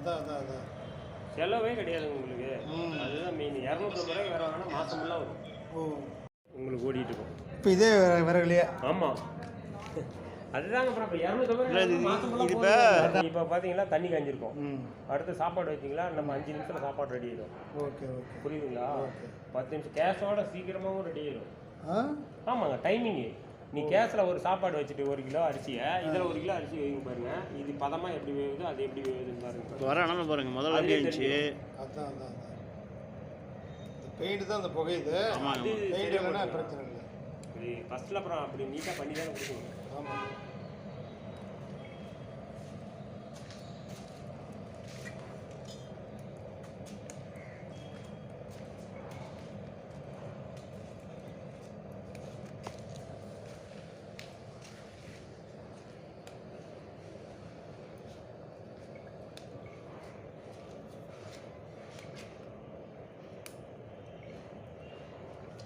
அதான் அதான் அதான். செலவே கிடையாது உங்களுக்கு. அதுதான் மெயின் இரநூத்தம்பது ரூபாய்க்கு வேற வாங்கினா மாதம் ஃபுல்லாக வரும். ஓ. உங்களுக்கு ஓடிட்டு இருக்கும். இப்போ இதே விற- விறகுலையே ஆமாம் அதுதாங்க அப்புறம் இப்போ இரநூத்தம்பது ரூபாய் ஃபுல்லாக இப்போ பார்த்தீங்கன்னா தண்ணி காஞ்சிருக்கும். அடுத்து சாப்பாடு வச்சிங்களா நம்ம அஞ்சு நிமிஷத்தில் சாப்பாடு ரெடி ஆயிடும் ஓகே ஓகே. புரியுதுங்களா. பத்து நிமிஷம் கேஸோட சீக்கிரமாகவும் ரெடி ஆயிடும் ஆ? ஆமாங்க டைமிங்கு நீ கேஸில் ஒரு சாப்பாடு வச்சுட்டு ஒரு கிலோ அரிசியை இதில் ஒரு கிலோ அரிசி வைங்க பாருங்க. இது பதமாக எப்படி வேகுது அது எப்படி வேகுதுன்னு பாருங்க. இப்போ வர அனல் பாருங்க முதல்ல அதுலயே இருந்துச்சு அதான் அதான் பெயிண்ட் தான் அந்த புகையுது பெயிண்ட் இல்லைன்னா. பிரச்சனை இல்லை. இது ஃபஸ்ட்டில் அப்புறம் அப்படி நீட்டாக பண்ணி தானே கொடுக்கணும். ஆமாம்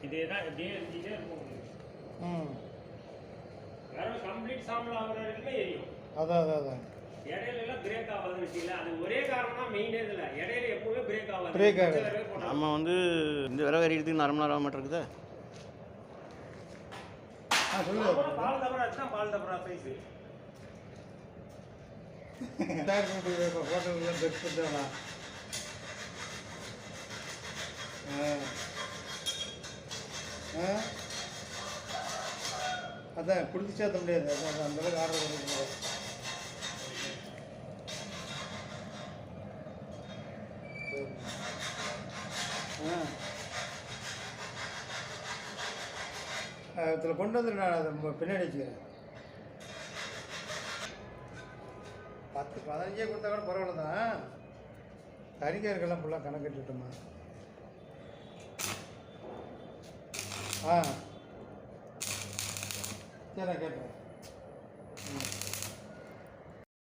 இதே தான் இதே இதே இருக்கும். ம். வேற கம்ப்ளீட் சாம்பல் ஆகிற வரைக்குமே எரியும் அதான் அதான் அதான். இடையில எல்லாம் பிரேக் ஆகாதுன்னு வச்சுக்கல அது ஒரே காரணம் தான் மெயினே இதில். இடையில எப்பவுமே பிரேக் ஆகாது. Break ஆகாது. வேற போட்டா- நம்ம வந்து இந்த அரை மணி நேரம் ஆக மாட்டிருக்குதா ஆ சொல்லு. பால் தபரா தான் பால் தபரா சைஸ் டயர் போட்டு இப்போ ஹோட்டலில் பெட் பண்ணுறா ஆ ஆ அதான் குடிச்சு சேர்த்த முடியாது. அதான் அந்த அளவுக்கு ஆர்டர் பண்ணிருக்கோம் ஆ. இதில் கொண்டு வந்து நான் அதை பின்னாடி வச்சுக்கிறேன். பத்து பதினஞ்சே கொடுத்தா கூட பரவாயில்ல தான். கறிக்காருக்கெல்லாம் ஃபுல்லாக கணக்கு கட்டுட்டுமா? ஆ. 再来再来